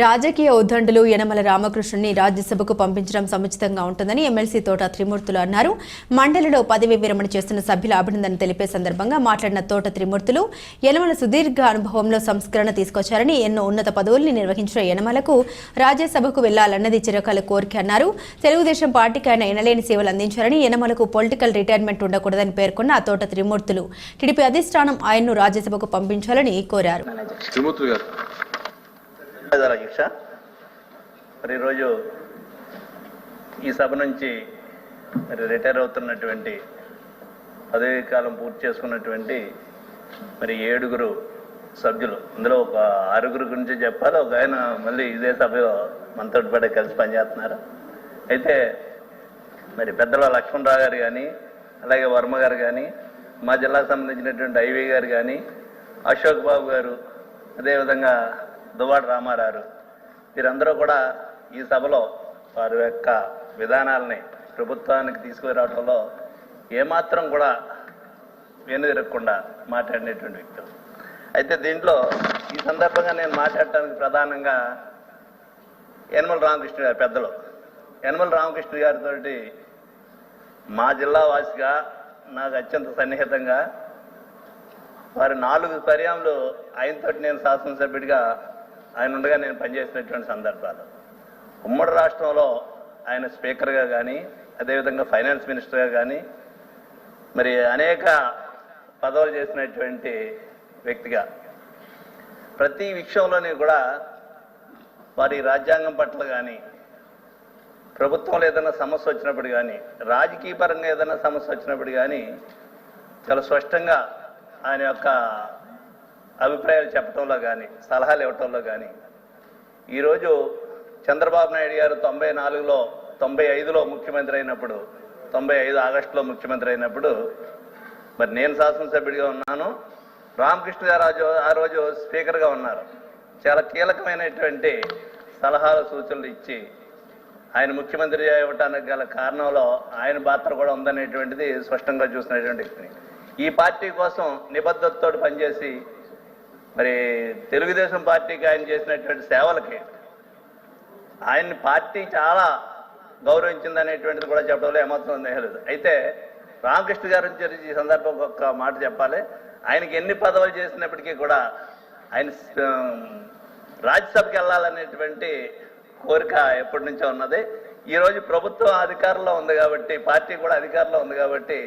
రాజకీయ ఉద్దండులు యనమల రామకృష్ణుని రాజ్యసభకు పంపించడం సముచితంగా ఉంటుందని ఎమ్మెల్సీ తోట త్రిమూర్తులు అన్నారు. మండలిలో పదవి విరమణ చేస్తున్న సభ్యుల అభినందన తెలిపే సందర్భంగా మాట్లాడిన తోట త్రిమూర్తులు యనమల సుదీర్ఘ అనుభవంలో సంస్కరణ తీసుకొచ్చారని ఎన్నో ఉన్నత పదవుల్ని నిర్వహించిన యనమలకు రాజ్యసభకు వెళ్ళాలన్నది చిరకాల కోరిక అన్నారు. తెలుగుదేశం పార్టీకి ఆయన ఎనలేని సేవలు అందించారని యనమలకు పొలిటికల్ రిటైర్మెంట్ ఉండకూడదని పేర్కొన్న తోట త్రిమూర్తులు. టీడీపీ అధిష్టానం ఆయన్ను రాజ్యసభకు పంపించాలని కోరారు. అధ్యక్ష మరి ఈరోజు ఈ సభ నుంచి మరి రిటైర్ అవుతున్నటువంటి పదవీ కాలం పూర్తి చేసుకున్నటువంటి మరి ఏడుగురు సభ్యులు. ఇందులో ఒక ఆరుగురు గురించి చెప్పాలి? ఒక ఆయన మళ్ళీ ఇదే సభలో మనతో పాటు కలిసి పనిచేస్తున్నారు? అయితే మరి పెద్దల లక్ష్మణరావు గారు కానీ అలాగే వర్మ గారు కానీ మా జిల్లాకు సంబంధించినటువంటి ఐవి గారు కానీ అశోక్ బాబు గారు అదేవిధంగా దువ్వాడ రామారావు. వీరందరూ కూడా ఈ సభలో వారి యొక్క విధానాలని ప్రభుత్వానికి తీసుకురావడంలో ఏమాత్రం కూడా వెనుదిరగకుండా మాట్లాడినటువంటి వ్యక్తులు. అయితే దీంట్లో ఈ సందర్భంగా నేను మాట్లాడటానికి ప్రధానంగా యనమల రామకృష్ణ గారు పెద్దలు. యనమల రామకృష్ణ గారితో మా జిల్లా వాసిగా నాకు అత్యంత సన్నిహితంగా వారి నాలుగు పర్యాములు ఆయనతోటి నేను శాసనసభ్యుడిగా ఆయన ఉండగా నేను పనిచేసినటువంటి సందర్భాలు. ఉమ్మడి రాష్ట్రంలో ఆయన స్పీకర్గా కానీ అదేవిధంగా ఫైనాన్స్ మినిస్టర్గా కానీ మరి అనేక పదవులు చేసినటువంటి వ్యక్తిగా. ప్రతి విషయంలోని కూడా వారి రాజ్యాంగం పట్ల కానీ ప్రభుత్వంలో ఏదైనా సమస్య వచ్చినప్పుడు కానీ రాజకీయ పరంగా ఏదైనా సమస్య వచ్చినప్పుడు కానీ చాలా స్పష్టంగా ఆయన యొక్క అభిప్రాయాలు చెప్పడంలో కానీ సలహాలు ఇవ్వటంలో కానీ ఈరోజు చంద్రబాబు నాయుడు గారు తొంభై నాలుగులో తొంభై ఐదులో ముఖ్యమంత్రి అయినప్పుడు తొంభై ఐదు ఆగస్టులో ముఖ్యమంత్రి అయినప్పుడు మరి నేను శాసనసభ్యుడిగా ఉన్నాను రామకృష్ణ గారు ఆ రోజు స్పీకర్గా ఉన్నారు. చాలా కీలకమైనటువంటి సలహాలు సూచనలు ఇచ్చి ఆయన ముఖ్యమంత్రి ఇవ్వటానికి గల కారణంలో ఆయన పాత్ర కూడా ఉందనేటువంటిది స్పష్టంగా చూసినటువంటి ఈ పార్టీ కోసం నిబద్ధతతో పనిచేసి మరి తెలుగుదేశం పార్టీకి ఆయన చేసినటువంటి సేవలకి ఆయన్ని పార్టీ చాలా గౌరవించింది అనేటువంటిది కూడా చెప్పడంలో ఏమాత్రం నేహలేదు అయితే రామకృష్ణ గారి గురించి ఈ సందర్భంగా ఒక మాట చెప్పాలి. ఆయనకి ఎన్ని పదవులు చేసినప్పటికీ కూడా ఆయన రాజ్యసభకి వెళ్ళాలనేటువంటి కోరిక ఎప్పటి నుంచో ఉన్నది. ఈరోజు ప్రభుత్వం అధికారంలో ఉంది కాబట్టి పార్టీ కూడా అధికారంలో ఉంది కాబట్టి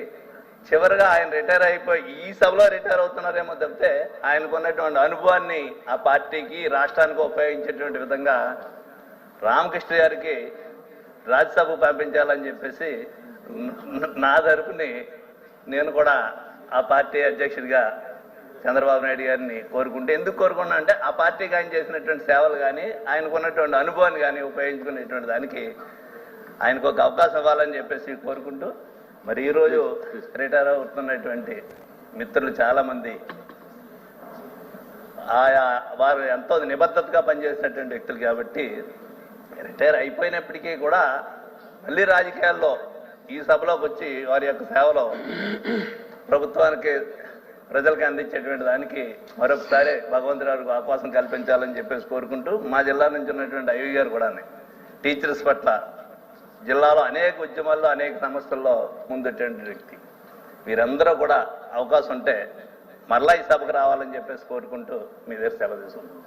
చివరిగా ఆయన రిటైర్ అయిపోయి ఈ సభలో రిటైర్ అవుతున్నారేమో తప్పితే ఆయనకున్నటువంటి అనుభవాన్ని ఆ పార్టీకి రాష్ట్రానికి ఉపయోగించేటువంటి విధంగా రామకృష్ణ గారికి రాజ్యసభకు పంపించాలని చెప్పేసి నా తరపుని నేను కూడా ఆ పార్టీ అధ్యక్షుడిగా చంద్రబాబు నాయుడు గారిని కోరుకుంటే ఎందుకు కోరుకున్నా అంటే ఆ పార్టీకి ఆయన చేసినటువంటి సేవలు కానీ ఆయనకున్నటువంటి అనుభవాన్ని కానీ ఉపయోగించుకునేటువంటి దానికి ఆయనకు ఒక అవకాశం ఇవ్వాలని చెప్పేసి కోరుకుంటూ మరి ఈరోజు రిటైర్ అవుతున్నటువంటి మిత్రులు చాలామంది. ఆయా వారు ఎంతో నిబద్ధతగా పనిచేసినటువంటి వ్యక్తులు కాబట్టి రిటైర్ అయిపోయినప్పటికీ కూడా మళ్ళీ రాజకీయాల్లో ఈ సభలోకి వచ్చి వారి యొక్క సేవలో ప్రభుత్వానికి ప్రజలకు అందించేటువంటి దానికి మరొకసారి భగవంతురావుకు అవకాశం కల్పించాలని చెప్పేసి కోరుకుంటూ మా జిల్లా నుంచి ఉన్నటువంటి అయ్య గారు కూడా టీచర్స్ పట్ల జిల్లాలో అనేక ఉద్యమాల్లో అనేక సమస్యల్లో ముందుటువంటి వ్యక్తి. వీరందరూ కూడా అవకాశం ఉంటే మరలా ఈ సభకు రావాలని చెప్పేసి కోరుకుంటూ మీ దగ్గర సెలవు తీసుకుంటున్నాను